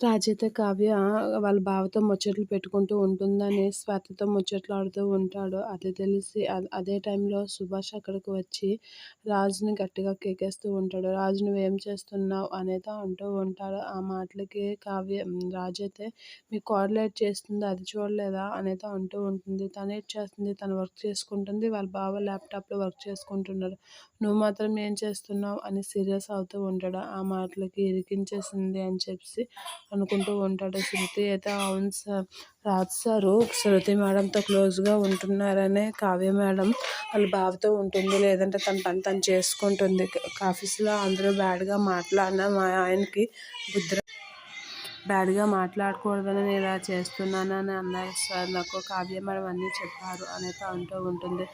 రాజైతే కావ్య వాళ్ళ బావతో ముచ్చట్లు పెట్టుకుంటూ ఉంటుందని స్వాతితో ముచ్చట్లాడుతూ ఉంటాడు. అది తెలిసి అదే టైంలో సుభాష్ అక్కడికి వచ్చి రాజుని గట్టిగా కేకేస్తూ ఉంటాడు. రాజు నువ్వేం చేస్తున్నావు అనేది అంటూ ఉంటాడు. ఆ మాటలకి కావ్య రాజైతే మీ కోఆర్డినేట్ చేస్తుంది అది చూడలేదా అనేది అంటూ ఉంటుంది. తనేటి చేస్తుంది తను వర్క్ చేసుకుంటుంది వాళ్ళ బావ ల్యాప్టాప్లో వర్క్ చేసుకుంటున్నాడు. నువ్వు మాత్రం ఏం చేస్తున్నావు అని సీరియస్ అవుతూ ఉంటాడు. ఆ మాటలకి ఇరికించేసింది అని చెప్పి అనుకుంటూ ఉంటాడు. శృతి అయితే అవును సార్ రాజు సారు. శృతి మేడంతో క్లోజ్గా ఉంటున్నారనే కావ్య మేడం వాళ్ళ బావతో ఉంటుంది. లేదంటే తన పని తను చేసుకుంటుంది. ఆఫీస్లో అందరూ బ్యాడ్గా మాట్లాడినా మా ఆయనకి బుద్ధి బ్యాడ్గా మాట్లాడకూడదని నేను ఇలా చేస్తున్నానని అన్నారు సార్. నాకు కావ్య మేడం అన్నీ చెప్పారు అనేది అంటూ ఉంటుంది.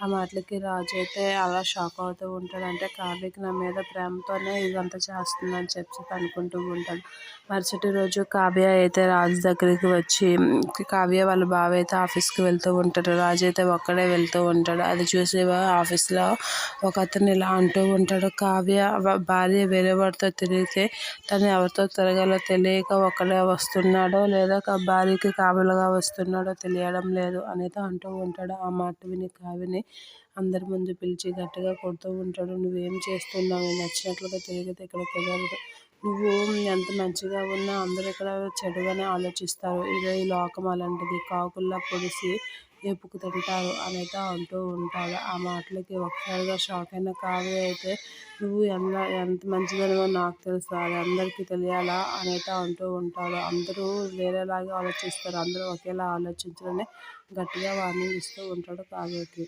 ఆ మాటలకి రాజు అయితే అలా షాక్ అవుతూ ఉంటాడు అంటే కావ్యకి నా మీద ప్రేమతోనే ఇదంతా చేస్తుందని చెప్పి అనుకుంటూ ఉంటాడు. మరుసటి రోజు కావ్య అయితే రాజు దగ్గరికి వచ్చి కావ్య వాళ్ళ బావ అయితే ఆఫీస్కి వెళ్తూ ఉంటాడు. రాజు అయితే ఒక్కడే వెళ్తూ ఉంటాడు. అది చూసి ఆఫీస్లో ఒక అతను ఇలా అంటూ ఉంటాడు. కావ్య భార్య వేరే వాడితో తిరిగితే తను ఎవరితో తిరగాలో తెలియక ఒక్కడే వస్తున్నాడో లేదా భార్యకి కావలుగా వస్తున్నాడో తెలియడం లేదు అనేది అంటూ ఉంటాడు. ఆ మాట విని కావ్యని అందరి ముందు పిలిచి గట్టిగా కొడుతూ ఉంటాడు. నువ్వేం చేస్తున్నావు? నచ్చినట్లుగా తిరిగితే ఇక్కడ కుదరదు. నువ్వు ఎంత మంచిగా ఉన్నా అందరూ ఇక్కడ చెడుగానే ఆలోచిస్తారు. ఇదే ఈ లోకం అలాంటిది కాకుల్లా పొడిసి ఎప్పుకు తింటారు అనేది అంటూ ఉంటాడు. ఆ మాటలకి ఒకసారిగా షాక్ అయిన కావ్య అయితే నువ్వు ఎంత ఎంత మంచిదనో నాకు తెలుసు అది అందరికీ తెలియాలా? అనేది అంటూ ఉంటాడు. అందరూ వేరేలాగా ఆలోచిస్తారు. అందరూ ఒకేలా ఆలోచించాలని గట్టిగా వార్నింగ్ ఇస్తూ ఉంటాడు కావ్యకి.